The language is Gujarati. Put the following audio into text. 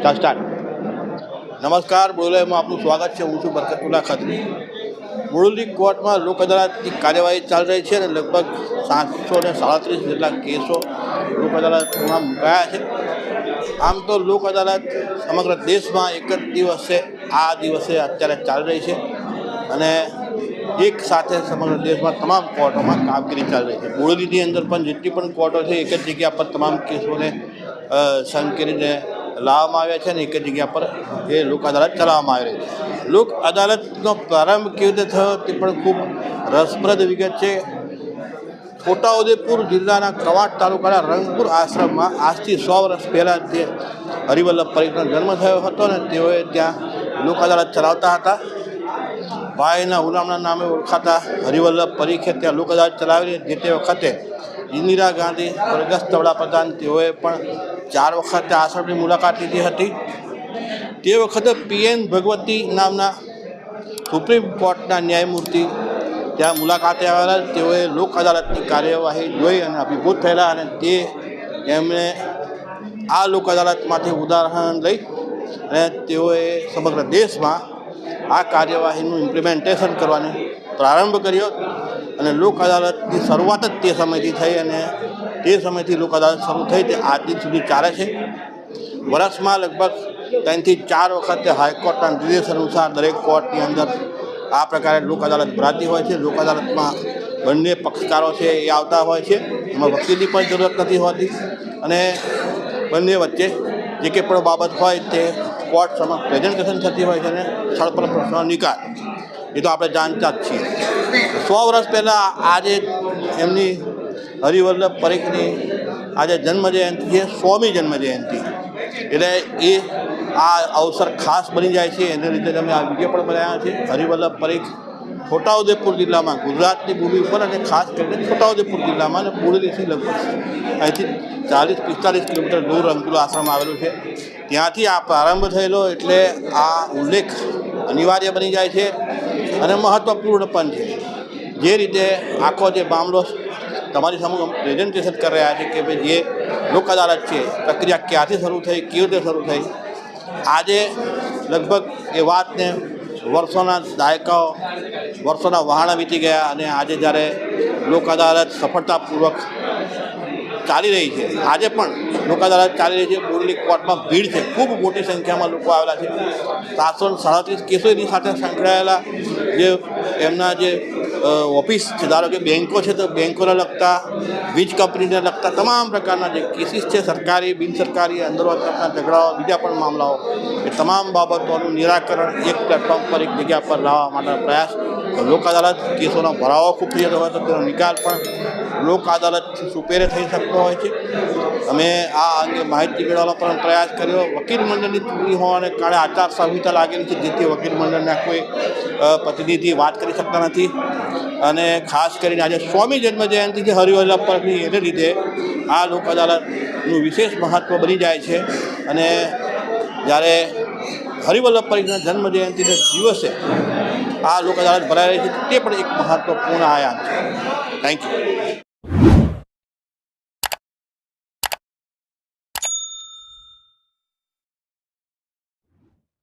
સ્ટાર્ટ નમસ્કાર બોલેમાં આપનું સ્વાગત છે. હું છું બરકતુલ્લા ખત્રી. મુરલી કોર્ટમાં લોક અદાલતની કાર્યવાહી ચાલી રહી છે અને લગભગ સાતસો ને સાડત્રીસ જેટલા કેસો લોક અદાલતમાં મુકાયા છે. આમ તો લોક અદાલત સમગ્ર દેશમાં એક જ દિવસે આ દિવસે અત્યારે ચાલી રહી છે અને એક સાથે સમગ્ર દેશમાં તમામ કોર્ટોમાં કામગીરી ચાલી રહી છે. બોડેલીની અંદર પણ જેટલી પણ કોર્ટો છે એક જ જગ્યા પર તમામ કેસોને અ, સંકેલીને લાવવામાં આવ્યા છે અને એક જ જગ્યા પર એ લોક અદાલત ચલાવવામાં આવી રહી છે. લોક અદાલતનો પ્રારંભ કેવી રીતે થયો તે પણ ખૂબ રસપ્રદ વિગત છે. છોટાઉદેપુર જિલ્લાના કવાટ તાલુકાના રંગપુર આશ્રમમાં આજથી સો વર્ષ પહેલાં જે હરિવલ્લભ પરીખનો જન્મ થયો હતો ને તેઓએ ત્યાં લોક અદાલત ચલાવતા હતા. ભાઈના હુલામણા નામે ઓળખાતા હરિવલ્લભ પરીખે ત્યાં લોકદાજ ચલાવેલી જે તે વખતે ઇન્દિરા ગાંધી સ્વર્ગસ્થ વડાપ્રધાન તેઓએ પણ ચાર વખત આશ્રમની મુલાકાત લીધી હતી. તે વખતે પીએન ભગવતી નામના સુપ્રીમ કોર્ટના ન્યાયમૂર્તિ ત્યાં મુલાકાતે આવેલા. તેઓએ લોક અદાલતની કાર્યવાહી જોઈ અને અભિભૂત થયેલા અને તે એમણે આ લોક અદાલતમાંથી ઉદાહરણ લઈ અને તેઓએ સમગ્ર દેશમાં આ કાર્યવાહીનું ઇમ્પ્લિમેન્ટેશન કરવાનો પ્રારંભ કર્યો અને લોક અદાલતની શરૂઆત જ તે સમયથી થઈ અને તે સમયથી લોક અદાલત શરૂ થઈ તે આજ સુધી ચાલે છે. વર્ષમાં લગભગ ત્રણથી ચાર વખતે હાઈકોર્ટના નિર્દેશ અનુસાર દરેક કોર્ટની અંદર આ પ્રકારે લોક અદાલત ભરાતી હોય છે. લોક અદાલતમાં બંને પક્ષકારો છે એ આવતા હોય છે. એમાં વકીલની પણ જરૂરત નથી હોતી અને બંને વચ્ચે જે કંઈ પણ બાબત હોય તે કોર્ટ સમક્ષ પ્રેઝન્ટેશન થતી હોય છે અને સ્થળ પર પ્રશ્નનો નિકાલ. એ તો આપણે જાણતા જ છીએ. સો વર્ષ પહેલાં આજે એમની હરિવલ્લભ પરીખની આજે જન્મજયંતિ છે સોમી જન્મજયંતિ. એટલે એ આ અવસર ખાસ બની જાય છે, એને લીધે તમે આ વીડિયો પણ બનાવ્યા છે હરિવલ્લભ પરીખ છોટાઉદેપુર જિલ્લામાં ગુજરાતની ભૂમિ ઉપર અને ખાસ કરીને છોટાઉદેપુર જિલ્લામાં અને બોડેલીથી લગભગ અહીંથી ચાલીસ, પિસ્તાલીસ કિલોમીટર દૂર રંગપુર આશ્રમ આવેલું છે. ત્યાંથી આ પ્રારંભ થયેલો એટલે આ ઉલ્લેખ અનિવાર્ય બની જાય છે અને મહત્ત્વપૂર્ણ પણ છે. જે રીતે આખો જે મામલો તમારી સમક્ષ પ્રેઝન્ટેશન કરી રહ્યા છે કે ભાઈ જે લોક અદાલત છે, પ્રક્રિયા ક્યાંથી શરૂ થઈ, કેવી રીતે શરૂ થઈ? આજે લગભગ એ વાતને વર્ષોના દાયકાઓ, વર્ષોના વહાણા વીતી ગયા અને આજે જ્યારે લોક અદાલત સફળતાપૂર્વક ચાલી રહી છે, આજે પણ લોક અદાલત ચાલી રહી છે બોરલી કોર્ટમાં ભીડ છે, ખૂબ મોટી સંખ્યામાં લોકો આવેલા છે. સાતસો સાડત્રીસ કેસો એની સાથે સંકળાયેલા જે એમના જે ઓફિસ છે. ધારો કે બેન્કો છે તો બેન્કોને લગતા, વીજ કંપનીને લગતા તમામ પ્રકારના જે કેસીસ છે, સરકારી બિનસરકારી અંદરો અંદરના ઝઘડાઓ, બીજા પણ મામલાઓ, એ તમામ બાબતોનું નિરાકરણ એક પ્લેટફોર્મ પર, એક જગ્યા પર લાવવા માટેનો પ્રયાસ. લોક અદાલત કેસોનો ભરાવો ખૂબ થઈ જતો હોય તો તેનો નિકાલ પણ લોક અદાલતથી સુપેરે થઈ શકતો હોય છે. અમે આ અંગે માહિતી મેળવવાનો પણ પ્રયાસ કર્યો. વકીલ મંડળની ચૂંટણી હોવાને કારણે આચાર સંહિતા લાગેલી છે, જેથી વકીલ મંડળના કોઈ પ્રતિનિધિ વાત કરી શકતા નથી. અને ખાસ કરીને આજે સ્વામી જન્મજયંતિ છે હરિવલ્લભ પરની એને લીધે આ લોક અદાલતનું વિશેષ મહત્ત્વ બની જાય છે. અને જ્યારે હરિવલ્લભ પરીના જન્મજયંતિના દિવસે આ લોક અદાલત ભરાઈ રહી છે, તે પણ એક મહત્ત્વપૂર્ણ આયામ છે. Thank you